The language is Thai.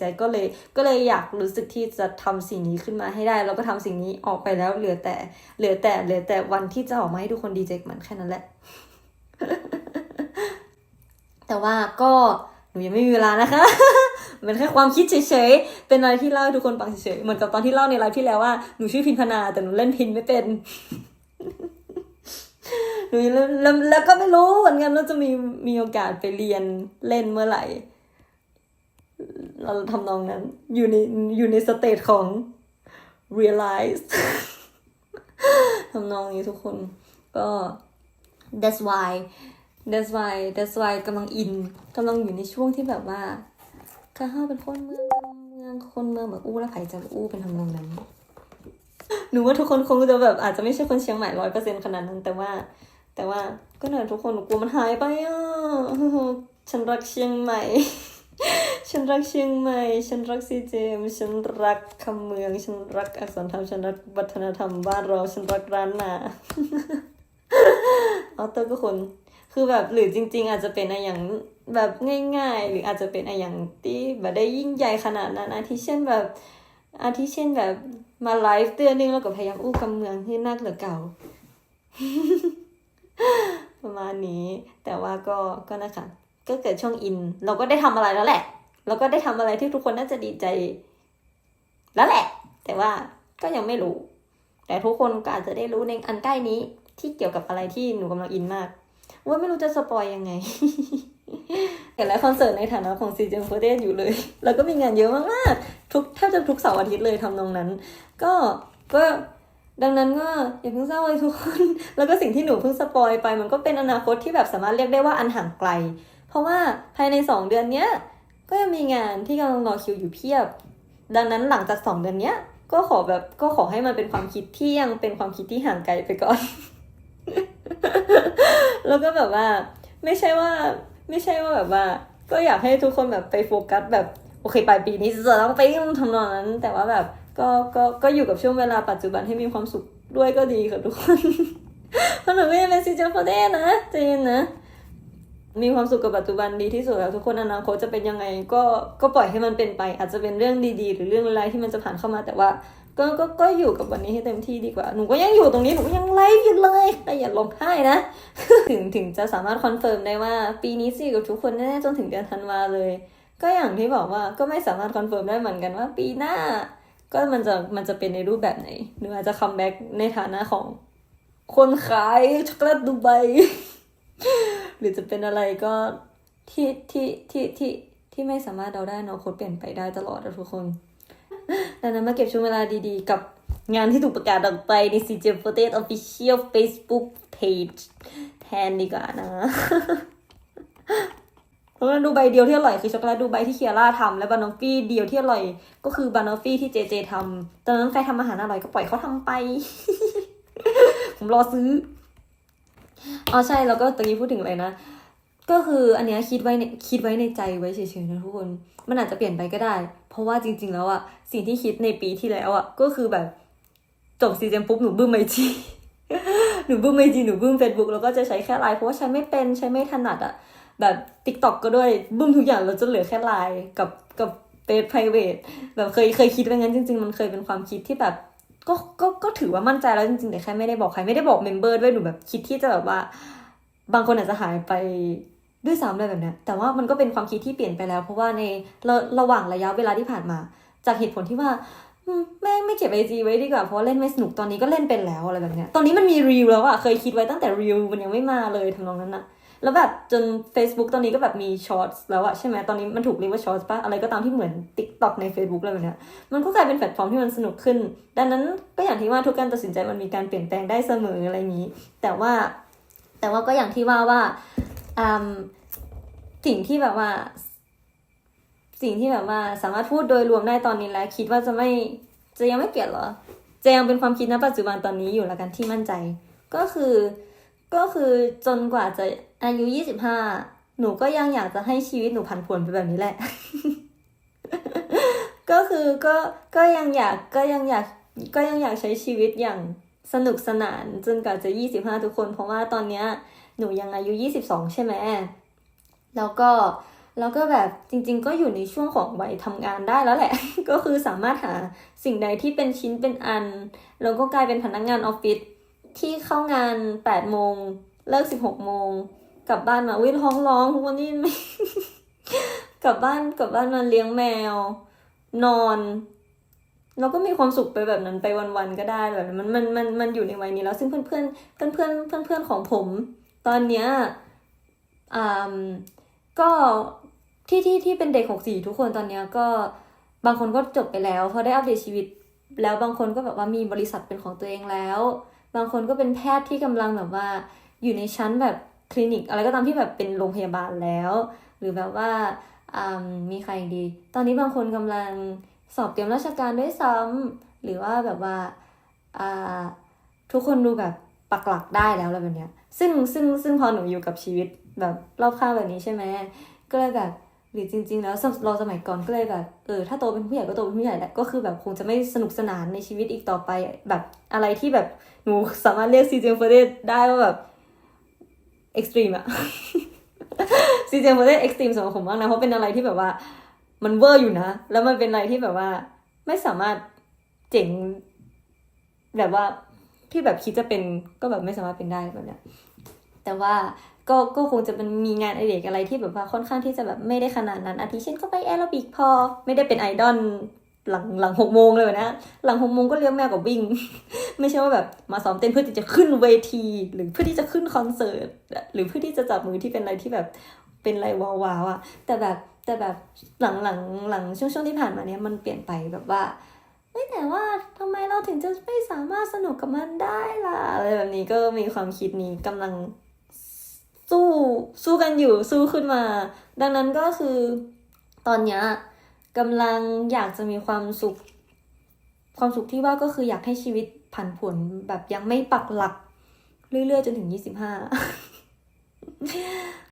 ใจก็เลย ก็เลยอยากรู้สึกที่จะทำสิ่งนี้ขึ้นมาให้ได้ แล้วก็ทำสิ่งนี้ออกไปแล้วเหลือแต่ เหลือแต่เหลือแต่วันที่จะออกมาให้ทุกคนดีใจกมันแค่นั้นแหละ แต่ว่าก็หนูยังไม่มีเวลานะคะมันแค่ความคิดเฉยๆ เป็นอะไรที่เล่าให้ทุกคนฟังเฉยๆ เหมือนกับตอนที่เล่าในไลฟ์ที่แล้วว่าหนูชื่อพินพนา แต่หนูเล่นพินไม่เป็น หนูแล้วแล้วก็ไม่รู้เหมือนกันว่าจะมีมีโอกาสไปเรียนเล่นเมื่อไหร่ เราทำนองนั้น อยู่ในอยู่ในสเตจของ realize ทำนองนี้ทุกคนก็ that's why that's why that's why กำลังอินกำลังอยู่ในช่วงที่แบบว่าข้าเฮาเป็นคนเมืองเมืองคนเมืองแบบอู้และไผ่จะอู้เป็นทำนองนั้นหนูว่าทุกคนคงจะแบบอาจจะไม่ใช่คนเชียงใหม่ร้อยเปอร์เซ็นขนาดนั้นแต่ว่า แต่ว่าก็เนี่ยทุกคนหนูกลัวมันหายไปอะฉันรักเชียงใหม่ ฉันรักเชียงใหม่ ฉันรักซีเจม ฉันรักคำเมือง ฉันรักอักษรธรรม ฉันรักวัฒนธรรมบ้านเรา ฉันรักร้านนาออเตอร์ก็คนคือแบบหรือจริง ๆ อาจจะเป็นอะไรอย่างแบบง่าย ๆ หรืออาจจะเป็นอะไรอย่างที่แบบได้ยิ่งใหญ่ขนาดนั้นอาทิเช่นแบบอาทิเช่นแบบมาไลฟ์เดือนนึงแล้วก็พยายามอู้กำเมืองที่นักเหลือเก่า ประมาณนี้ แต่ว่าก็ก็นะคะ ก็เกิดช่วงอิน เราก็ได้ทำอะไรแล้วแหละ เราก็ได้ทำอะไรที่ทุกคนน่าจะดีใจ แล้วแหละ แต่ว่าก็ยังไม่รู้ แต่ทุกคนก็อาจจะได้รู้ในอันใกล้นี้ที่เกี่ยวกับอะไรที่หนูกำลังอินมากว่าไม่รู้จะสปอยยังไงเห็นแล้วคอนเสิร์ตในฐานะของซีเจมโฟเดอยู่เลย แล้วก็มีงานเยอะมากๆทุกแทบจะทุกเสาร์อาทิตย์เลยทำนองนั้น ก็ก็ดังนั้นก็อย่าเพิ่งเศร้าเลยทุกคน แล้วก็สิ่งที่หนูเพิ่งสปอยไป มันก็เป็นอนาคตที่แบบสามารถเรียกได้ว่าอันห่างไกล ราะว่าภายในสองเดือนเนี้ยก็ยังมีงานที่กำลังรอคิวอยู่เพียบ ดังนั้นหลังจากสองเดือนเนี้ยก็ขอแบบก็ขอให้มันเป็นความคิดที่ยังเป็นความคิดที่ห่างไกลไปก่อน แล้วก็แบบว่า ไม่ใช่ว่า ไม่ใช่ว่าแบบว่า ก็อยากให้ทุกคนแบบไปโฟกัสแบบโอเคปลายปีนี้จะต้องไปทำนองนั้น แต่ว่าแบบก็ก็ก็อยู่กับช่วงเวลาปัจจุบันให้มีความสุขด้วยก็ดีค่ะทุกคนเพราะหนูไม่ได้เป็นซีเจฟเดนะใจเย็นนะ มีความสุขกับปัจจุบันดีที่สุดแล้วทุกคนอนาคตจะเป็นยังไงก็ก็ปล่อยให้มันเป็นไป อาจจะเป็นเรื่องดีๆ หรือเรื่องอะไรที่มันจะผ่านเข้ามาแต่ว่าก็ก็ก็อยู่กับวันนี้ให้เต็มที่ดีกว่า หนูก็ยังอยู่ตรงนี้ หนูก็ยังไลฟ์อยู่เลย แต่อย่าลงไห้นะ ถึงถึงจะสามารถคอนเฟิร์มได้ว่า ปีนี้สิกับทุกคนแน่ๆจนถึงเดือนธันวาเลย ก็อย่างที่บอกว่าก็ไม่สามารถคอนเฟิร์มได้เหมือนกันว่า ปีหน้า ก็มันจะมันจะเป็นในรูปแบบไหนหรืออาจจะคัมแบ็กในฐานะของ คนขายช็อกโกแลตดูไบ หรือจะเป็นอะไรก็ที่ที่ที่ที่ที่ไม่สามารถเดาได้เนาะโคตรเปลี่ยนไปได้ตลอดอะทุกคนดังนั้นมาเก็บช่วงเวลาดีๆ กับงานที่ถูกประกาศออกไปใน CJ f o t e Official Facebook Page แทนดีกว่านะเพราะว่าดูใบเดียวที่อร่อยคือช็อกโกแลตดูใบที่เคียร่าทำและบานอฟฟี่เดียวที่อร่อย ก็คือบานอฟฟี่ที่เจเจทำตอนนั้นใครทำอาหารอร่อยก็ปล่อยเขาทำไป ผมรอซื้อ อ๋อใช่แล้วก็ตะกี้พูดถึงอะไรนะ ก็คืออันเนี้ยคิดไว้คิดไว้ในใจไว้เฉยๆนะทุกคน มันอาจจะเปลี่ยนไปก็ได้ เพราะว่าจริง ๆ แล้วอะสิ่งที่คิดในปีที่แล้วอะก็คือแบบจบซีเจนปุ๊บหนูบึ้มไอจีหนูบึ้มไอจีหนูบึ้มเฟซบุ๊กแล้วก็จะใช้แค่ไลน์เพราะว่าใช้ไม่เป็นใช้ไม่ถนัดอะแบบติ๊กต็อกก็ด้วยบึ้มทุกอย่างเราจะเหลือแค่ไลน์กับกับเฟซ private แบบเคยเคยคิดไว้งั้นจริง ๆ มันเคยเป็นความคิดที่แบบ ก็ก็ก็ถือว่ามั่นใจแล้วจริงๆแต่แค่ไม่ได้บอกใครไม่ได้บอกเมมเบอร์ด้วยหนูแบบคิดที่จะแบบว่า บางคนอาจจะหายไปด้วยซ้ำอะไรแบบนี้แต่ว่ามันก็เป็นความคิดที่เปลี่ยนไปแล้ว เพราะว่าในระระหว่างระยะเวลาที่ผ่านมา จากเหตุผลที่ว่าอืมแม่ไม่เก็บไอจีไว้ดีกว่าเพราะเล่นไม่สนุกตอนนี้ก็เล่นเป็นแล้วอะไรแบบนี้ตอนนี้มันมีรีวแล้วอะเคยคิดไว้ตั้งแต่รีวมันยังไม่มาเลยทำนองนั้นอะ แล้วแบบจน Facebook ตอนนี้ก็แบบมีช็อตแล้วอะใช่ไหมตอนนี้มันถูกเรียกว่าช็อตปะอะไรก็ตามที่เหมือน TikTok ใน Facebook อะไรแบบเนี้ยมันก็กลายเป็นแพลตฟอร์มที่มันสนุกขึ้น ดังนั้นก็อย่างที่ว่าทุกการตัดสินใจมันมีการเปลี่ยนแปลงได้เสมออะไรอย่างนี้ แต่ว่าแต่ว่าก็อย่างที่ว่าว่าอืมสิ่งที่แบบว่า สิ่งที่แบบว่าสามารถพูดโดยรวมได้ตอนนี้แล้ว คิดว่าจะไม่จะยังไม่เปลี่ยนเหรอจะยังเป็นความคิดณปัจจุบันตอนนี้อยู่และกันที่มั่นใจ ก็คือ ก็คือจนกว่าจะอายุยี่สิบห้าหนูก็ยังอยากจะให้ชีวิตหนูผันผวนไปแบบนี้แหละ ก็คือก็ก็ยังอยากก็ยังอยากก็ยังอยากใช้ชีวิตอย่างสนุกสนานจนกว่าจะยี่สิบห้าทุกคน เพราะว่าตอนเนี้ยหนูยังอายุยี่สิบสองใช่ไหมแล้วก็แล้วก็แบบจริง ๆ ก็อยู่ในช่วงของวัยทำงานได้แล้วแหละ ก็คือสามารถหาสิ่งใดที่เป็นชิ้นเป็นอัน แล้วก็กลายเป็นพนักงานออฟฟิศ ที่เข้างานแปดโมงเลิกสิบหกโมงกลับบ้านมาวิ่งร้องร้องทุกวันนี้ไม่กลับบ้านกลับบ้านมาเลี้ยงแมว นอนเราก็มีความสุขไปแบบนั้นไปวันๆก็ได้แบบมันมันมันมันอยู่ในวัยนี้แล้วซึ่งเพื่อนเพื่อนเพื่อนเพื่อนเพื่อนเพื่อนของผม ตอนเนี้ยอ่าก็ที่ที่ที่เป็นเด็กหกสี่ทุกคนตอนเนี้ยก็บางคนก็จบไปแล้วพราะได้อัปเดตชีวิต แล้วบางคนก็แบบว่ามีบริษัทเป็นของตัวเองแล้ว บางคนก็เป็นแพทย์ที่กำลังแบบว่าอยู่ในชั้นแบบคลินิก อะไรก็ตามที่แบบเป็นโรงพยาบาลแล้ว หรือแบบว่าามีใครอีกดี ตอนนี้บางคนกำลังสอบเตรียมราชการด้วยซ้ำหรือว่าแบบว่าอ่าทุกคนดูแบบปักหลักได้แล้วอะไรแบบเนี้ยซึ่งซึ่งซึ่งพอหนูอยู่กับชีวิตแบบรอบข้างแบบนี้ใช่ไหมก็เลยแบบ หรือจริง ๆ แล้วเราสมัยก่อนก็เลยแบบเออถ้าโตเป็นผู้ใหญ่ก็โตเป็นผู้ใหญ่แหละก็คือแบบคงจะไม่สนุกสนานในชีวิตอีกต่อไป แบบอะไรที่แบบหนูสามารถเรียกซีเจมเฟอร์เดได้ว่าแบบเอ็กซ์ตรีมอะซีเจมเฟอร์เดเอ็กซ์ตรีมสำหรับผมมากนะเพราะเป็นอะไรที่แบบว่า มันเวอร์อยู่นะ แล้วมันเป็นอะไรที่แบบว่า ไม่สามารถเจ๋งแบบว่าที่แบบคิดจะเป็นก็แบบไม่สามารถเป็นได้แบบเนี้ยแต่ว่า ก็ก็คงจะเป็นมีงานอดิเรกอะไรที่แบบว่าค่อนข้างที่จะแบบไม่ได้ขนาดนั้นอาทิเช่นก็ไปแอโรบิกพอ ไม่ได้เป็นไอดอลหลังหลังหกโมงเลยนะ หลังหกโมงก็เลี้ยงแมวกับวิ่ง ไม่ใช่ว่าแบบมาซ้อมเต้นเพื่อที่จะขึ้นเวที หรือเพื่อที่จะขึ้นคอนเสิร์ตหรือเพื่อที่จะจับมือที่เป็นอะไรที่แบบเป็นอะไรว้าวๆอะแต่แบบแต่แบบหลังหลังหลังช่วงช่วงที่ผ่านมาเนี้ยมันเปลี่ยนไปแบบว่าแต่ว่าทำไมเราถึงจะไม่สามารถสนุกกับมันได้ล่ะอะไรแบบนี้ก็มีความคิดนี้กำลัง สู้สู้กันอยู่สู้ขึ้นมา ดังนั้นก็คือตอนเนี้ยกำลังอยากจะมีความสุข ความสุขที่ว่าก็คืออยากให้ชีวิตผันผวนแบบยังไม่ปักหลัก เรื่อยๆจนถึงยี่สิบห้า